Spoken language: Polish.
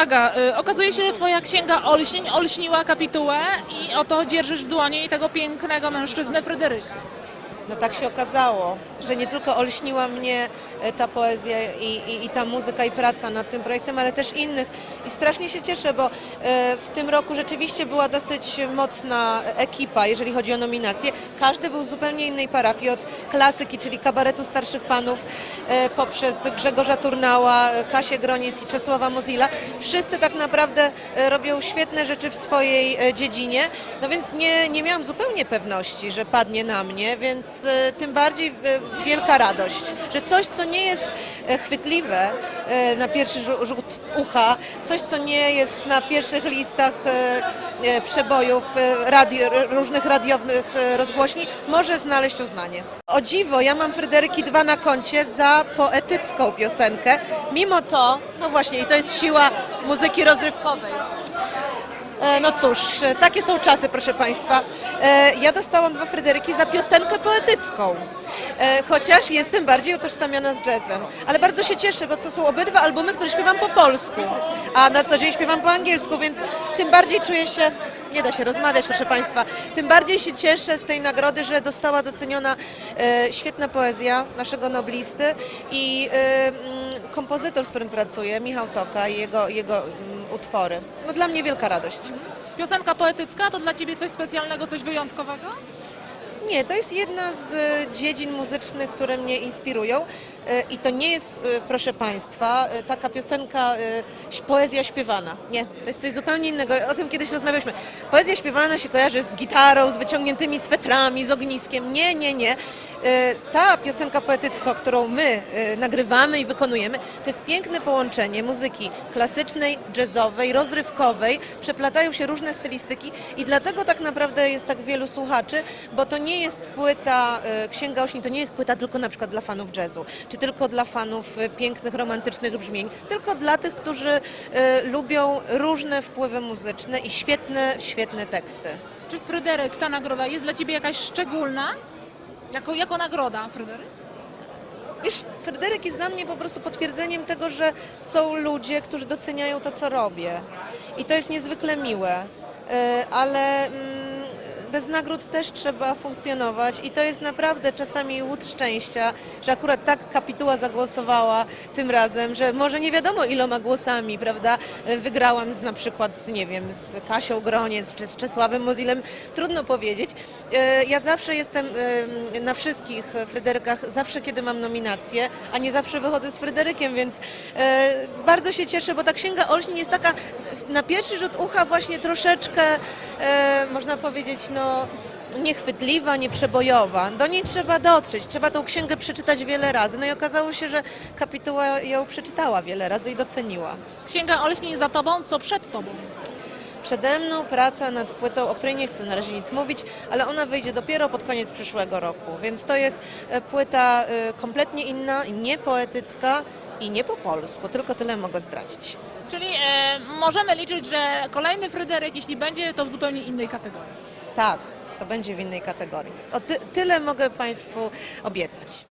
Aga, y, okazuje się, że twoja księga olśnień olśniła kapitułę i oto dzierżysz w dłoni tego pięknego mężczyznę Fryderyka. No tak się okazało, że nie tylko olśniła mnie e, ta poezja i, i, i ta muzyka i praca nad tym projektem, ale też innych. I strasznie się cieszę, bo e, w tym roku rzeczywiście była dosyć mocna ekipa, jeżeli chodzi o nominacje. Każdy był z zupełnie innej parafii, od klasyki, czyli kabaretu starszych panów, e, poprzez Grzegorza Turnała, Kasię Groniec i Czesława Mozilla. Wszyscy tak naprawdę robią świetne rzeczy w swojej dziedzinie, no więc nie, nie miałam zupełnie pewności, że padnie na mnie, więc e, tym bardziej e, wielka radość, że coś, co nie jest e, chwytliwe na pierwszy rzu- rzut ucha, coś, co nie jest na pierwszych listach przebojów różnych radiowych e, rozgłośni, może znaleźć uznanie. O dziwo, ja mam Fryderyki dwa na koncie za poetycką piosenkę, mimo to, no właśnie, i to jest siła muzyki rozrywkowej. E, No cóż, e, takie są czasy, proszę Państwa. E, Ja dostałam dwa Fryderyki za piosenkę poetycką, chociaż jestem bardziej utożsamiana z jazzem. Ale bardzo się cieszę, bo to są obydwa albumy, które śpiewam po polsku, a na co dzień śpiewam po angielsku, więc tym bardziej czuję się, nie da się rozmawiać, proszę Państwa, tym bardziej się cieszę z tej nagrody, że dostała doceniona e, świetna poezja naszego noblisty i e, mm, kompozytor, z którym pracuję, Michał Toka i jego, jego mm, utwory. No dla mnie wielka radość. Piosenka poetycka to dla ciebie coś specjalnego, coś wyjątkowego? Nie, to jest jedna z e, dziedzin muzycznych, które mnie inspirują E, i to nie jest, e, proszę Państwa, taka piosenka, poezja śpiewana. Nie, to jest coś zupełnie innego. O tym kiedyś rozmawialiśmy. Poezja śpiewana się kojarzy z gitarą, z wyciągniętymi swetrami, z ogniskiem. Nie, nie, nie. E, Ta piosenka poetycka, którą my e, nagrywamy i wykonujemy, to jest piękne połączenie muzyki klasycznej, jazzowej, rozrywkowej. Przeplatają się różne stylistyki i dlatego tak naprawdę jest tak wielu słuchaczy, bo to nie jest płyta e, Księga Ośni, to nie jest płyta tylko na przykład dla fanów jazzu, czy tylko dla fanów pięknych, romantycznych brzmień, tylko dla tych, którzy lubią różne wpływy muzyczne i świetne, świetne teksty. Czy Fryderyk, ta nagroda jest dla ciebie jakaś szczególna? Jako, jako nagroda, Fryderyk? Wiesz, Fryderyk jest dla mnie po prostu potwierdzeniem tego, że są ludzie, którzy doceniają to, co robię. I to jest niezwykle miłe. E, Ale mm, bez nagród też trzeba funkcjonować i to jest naprawdę czasami łód szczęścia, że akurat tak kapituła zagłosowała tym razem, że może nie wiadomo iloma głosami, prawda, wygrałam z na przykład, z, nie wiem, z Kasią Groniec czy z Czesławem Mozilem, trudno powiedzieć. E, Ja zawsze jestem na wszystkich Fryderykach, zawsze kiedy mam nominację, a nie zawsze wychodzę z Fryderykiem, więc e, bardzo się cieszę, bo ta Księga Olśnień jest taka na pierwszy rzut ucha właśnie troszeczkę, e, można powiedzieć, no niechwytliwa, nieprzebojowa. Do niej trzeba dotrzeć, trzeba tą księgę przeczytać wiele razy. No i okazało się, że kapituła ją przeczytała wiele razy i doceniła. Księga olśnień za tobą, co przed tobą? Przede mną praca nad płytą, o której nie chcę na razie nic mówić, ale ona wyjdzie dopiero pod koniec przyszłego roku. Więc to jest e, płyta e, kompletnie inna, nie poetycka i nie po polsku, tylko tyle mogę zdradzić. Czyli e, możemy liczyć, że kolejny Fryderyk, jeśli będzie, to w zupełnie innej kategorii. Tak, to będzie w innej kategorii. O ty, tyle mogę Państwu obiecać.